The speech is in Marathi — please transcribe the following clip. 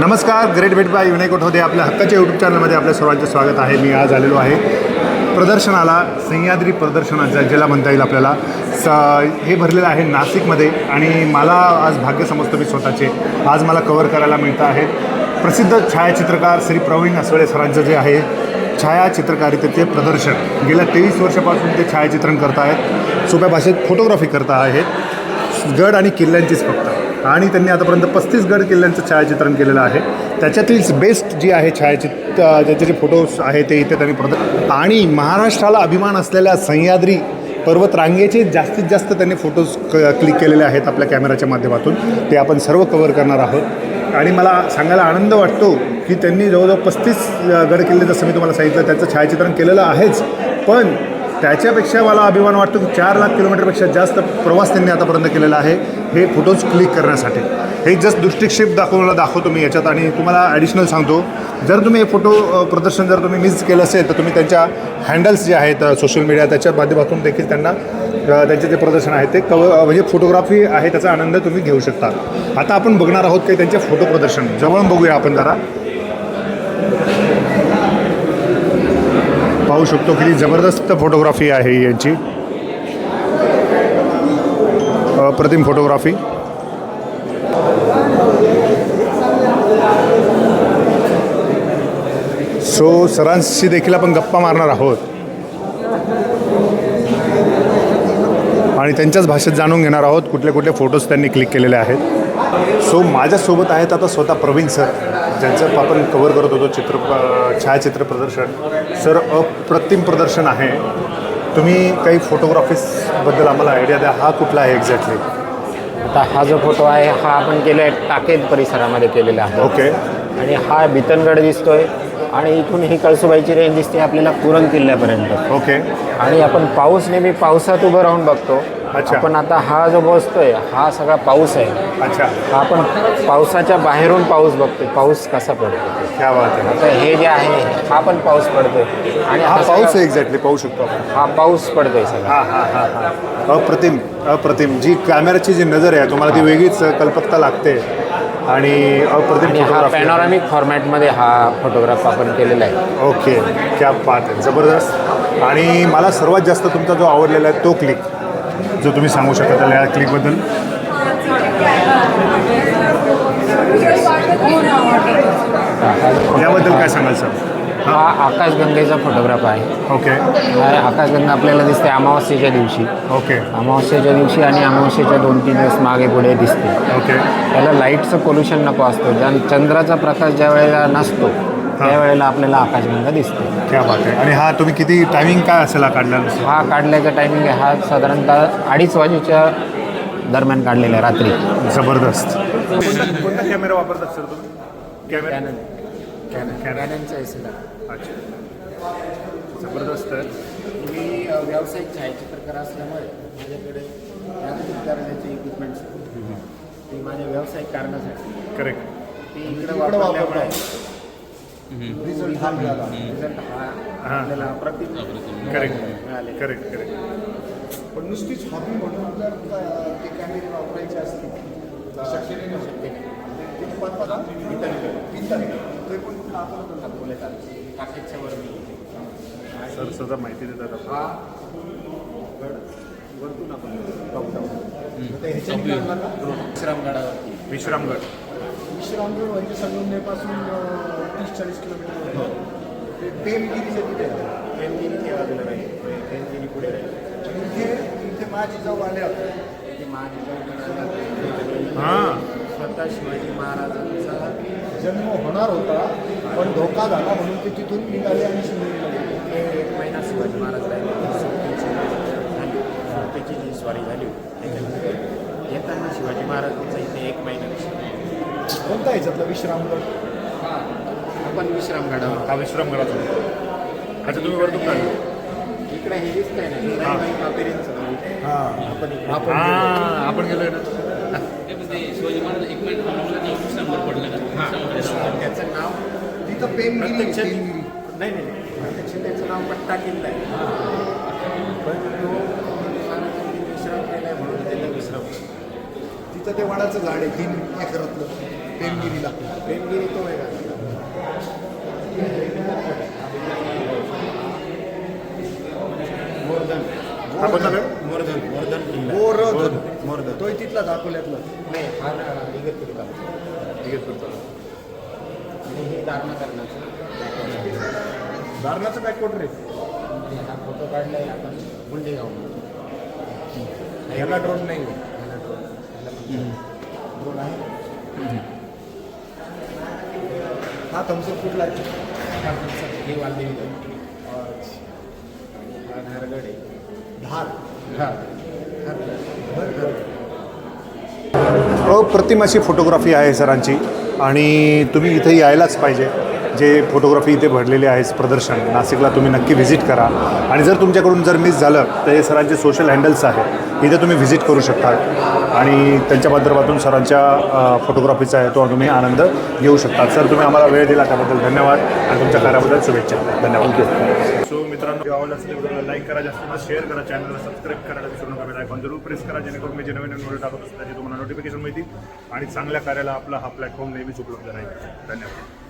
नमस्कार ग्रेट भेट बाय विनय कोठोदे आपल्या हक्काच्या यूट्यूब चॅनलमध्ये आपल्या सर्वांचे स्वागत आहे. मी आज आलेलो आहे प्रदर्शनाला सह्याद्री प्रदर्शनाचा ज्याला म्हणता येईल आपल्याला. स हे भरलेलं आहे नाशिकमध्ये आणि मला आज भाग्य समजतो मी स्वतःचे. आज मला कवर करायला मिळतं आहे. प्रसिद्ध छायाचित्रकार श्री प्रवीण असवळे सरांचं जे आहे छायाचित्रकारितेचे प्रदर्शन. गेल्या तेवीस वर्षापासून ते छायाचित्रण करत आहेत सोप्या भाषेत फोटोग्राफी करता आहेत गड आणि किल्ल्यांचीच फक्त. आणि त्यांनी आतापर्यंत पस्तीस गड किल्ल्यांचं छायाचित्रण केलेलं आहे. त्याच्यातीलच बेस्ट जी आहे छायाचित्र ज्याचे जे फोटोज आहे ते इथे त्यांनी प्रद आणि महाराष्ट्राला अभिमान असलेल्या सह्याद्री पर्वतरांगेचे जास्तीत जास्त त्यांनी फोटोज क क्लिक केलेले आहेत आपल्या कॅमेराच्या माध्यमातून. ते आपण सर्व कवर करणार आहोत. आणि मला सांगायला आनंद वाटतो की त्यांनी जवळजवळ पस्तीस गड किल्ले जसं मी तुम्हाला सांगितलं त्याचं छायाचित्रण केलेलं आहेच. पण त्याच्यापेक्षा मला अभिमान वाटतो की चार लाख किलोमीटरपेक्षा जास्त प्रवास त्यांनी आतापर्यंत केलेला आहे. हे फोटोज क्लिक करण्यासाठी. हे जस्ट दृष्टिक्षेप दाखवला दाखवतो मी याच्यात. आणि तुम्हाला ॲडिशनल सांगतो जर तुम्ही हे फोटो प्रदर्शन जर तुम्ही मिस केलं असेल तर तुम्ही त्यांच्या हँडल्स जे आहेत सोशल मीडिया त्याच्या माध्यमातून देखील त्यांना त्यांचे जे प्रदर्शन आहे ते कव म्हणजे फोटोग्राफी आहे त्याचा आनंद तुम्ही घेऊ शकता. आता आपण बघणार आहोत काही त्यांचे फोटो प्रदर्शन. जवळून बघूया आपण जरा. पाहू शकतो की जबरदस्त फोटोग्राफी आहे यांची. अप्रतिम फोटोग्राफी. सो सरांशी देखील आपण गप्पा मारणार आहोत. आणि त्यांच्याच भाषेत जाणून घेणार आहोत कुठले कुठले फोटोज त्यांनी क्लिक केलेले आहेत. सो माझ्यासोबत आहेत आता स्वतः प्रवीण सर ज्यांचं आपण कवर करत होतो चित्र छायाचित्र प्रदर्शन. सर अप्रतिम प्रदर्शन आहे. तुम्ही काही फोटोग्राफीसबद्दल आम्हाला आयडिया द्या. हा कुठला आहे एक्झॅक्टली आता हा जो फोटो आहे हा आपण केला आहे टाकेद परिसरामध्ये केलेला. आहे ओके आणि हा बितनगड दिसतोय. आणि इथून ही कळसुबाईची रेंज दिसते आपल्याला पुरंग किल्ल्यापर्यंत. ओके आणि आपण पाऊस नेहमी पावसात उभं राहून बघतो. अच्छा. आपण आता हा जो बसतोय हा सगळा पाऊस आहे. अच्छा. हा आपण पावसाच्या बाहेरून पाऊस बघतोय. पाऊस कसा पडतो? क्या बात आहे. आता हे जे आहे हा पण पाऊस पडतोय. आणि हा हा पाऊस आहे एक्झॅक्टली पाहू शकतो आपण. हा पाऊस पडतोय सगळा. हा हा हा हा. अप्रतिम अप्रतिम. जी कॅमेराची जी नजर आहे तुम्हाला ती वेगळीच कल्पकता लागते. आणि अप्रतिम आणि हा photography. पॅनॉरॅमिक फॉर्मॅटमध्ये हा फोटोग्राफ आपण केलेला आहे. ओके क्या बात आहे. जबरदस्त. आणि मला सर्वात जास्त तुमचा जो आवडलेला आहे तो क्लिक जो तुम्ही सांगू शकता या क्लिकबद्दल याबद्दल काय सांगाल सर? हा आकाशगंगेचा फोटोग्राफ आहे. ओके हा आकाशगंगा आपल्याला दिसते अमावस्येच्या दिवशी. ओके अमावस्येच्या दिवशी आणि अमावस्येच्या दोन तीन दिवस मागे पुढे दिसते. ओके त्याला लाईटचं पोल्युशन नको असतो. ज्या चंद्राचा प्रकाश ज्या वेळेला नसतो त्यावेळेला आपल्याला आकाशगंगा दिसते. क्या बात आहे. आणि हा तुम्ही किती टायमिंग काय असेल हा हा काढल्याचा टायमिंग आहे. हा साधारणतः अडीच वाजेच्या दरम्यान काढलेला आहे रात्री. जबरदस्त. कोणता कॅमेरा वापरतात सर तुम्ही? कॅमेरा कॅननचा अच्छा. जबरदस्त. आहे मी व्यावसायिक छायाचित्रकार असल्यामुळे माझ्याकडे दर्जाचे इक्विपमेंट्स ते माझ्या व्यावसायिक कारणासाठी. करेक्ट ते इकडे वापरल्यामुळे रिझल्ट हा मिळाला. रिझल्ट हा हां. आपल्याला अप्रतिम करेक्ट मिळाले करेक्ट करेक्ट पण नुसतीच हॉबी म्हणून जर का ते कॅमेरे वापरायचे असतील तर शक्य नाही. ना शक्य नाही. ते पाच पाच पिंतन ते पण आपण काकेच्या वर मी. सर सुद्धा माहिती देतात. हा. गड. वरतून आपण ह्याच्याने विश्रामगडावरती. विश्रामगड. विश्रामगड म्हणजे संगमनेरपासून अं, तीस चाळीस किलोमीटर ते पेमगिरीच्या तिथे आहे. पेनगिरी त्या बाजूला राहील पेनगिरी पुढे राहील? इथे इथे माझी जाऊ आले होते. ते महाराजांकडे हां. स्वतः शिवाजी महाराजांचा जन्म होणार होता पण धोका झाला म्हणून ते तिथून निघाले आणि शिवनेरीला एक महिना शिवाजी महाराज राहिले सुट्टीची झाली सुट्टीची जी स्वारी झाली त्याच्यानंतर येताना शिवाजी महाराजांचा इथे एक महिना कोणता याच्यातला विश्रामगड? आपण विश्रामगडावर. हा विश्रामगडाचा. अच्छा तुम्ही वरतून काढलं इकडे हे दिसतंय ना कापेरींचं गाव आपण इकडे. आपण हां आपण गेलोय ना. त्याचं नाव तिथं पेमगिरी पेमगिरी नाही नाही नाही. प्रत्यक्ष त्याचं नाव पट्टा किल्ला आहे. पण तो महाराजांनी विश्राम केलाय म्हणून त्याला विश्राम तिथं ते वडाचं झाड आहे तीन एकरातलं पेमगिरीला प्रेमगिरी तो वेगळा. मोरधन मोरधन मोरधन मोरधन. मोरधन तोय तिथला दाखवल्यातलं नाही हा ना इगतपुरी तालुका इगतपुरी तालुका आणि हे दारणा करण्याचं. दारणाचं बॅकवॉटर रे? हा फोटो काढलाय आपण गुंडेगाव याला ड्रोन नाही. ड्रोन आहे. हा थम्सअप कुठला हे वालदेवी. हा धारगड आहे. धार. हा. अप्रतिम अशी फोटोग्राफी आहे सरांची आणि तुम्ही इथे यायलाच पाहिजे. जे फोटोग्राफी इथे भरलेले आहे प्रदर्शन नाशिकला तुम्ही नक्की व्हिजिट करा. आणि जर तुमच्याकडून जर मिस झालं तर हे सरांचे सोशल हँडल्स आहेत. इथे तुम्ही व्हिजिट करू शकता. आणि त्यांच्या माध्यमातून सरांच्या फोटोग्राफीचा आहे तो तुम्ही आनंद घेऊ शकता. सर तुम्ही आम्हाला वेळ दिला त्याबद्दल धन्यवाद आणि तुमच्या कार्याबद्दल शुभेच्छा. धन्यवाद. सो मित्रांनो आवडलं असेल व्हिडिओला लाईक करा जास्त शेअर करा चॅनलला सबस्क्राईब करायला विसरू नका बेल आयकॉन जरूर प्रेस करा जेणेकरून मी जे नवीन नवीन व्हिडिओ टाकत असतो त्याची तुम्हाला नोटिफिकेशन मिळतील. आणि चांगल्या कार्याला आपला हा प्लॅटफॉर्म नेहमीच उपलब्ध राहील. धन्यवाद.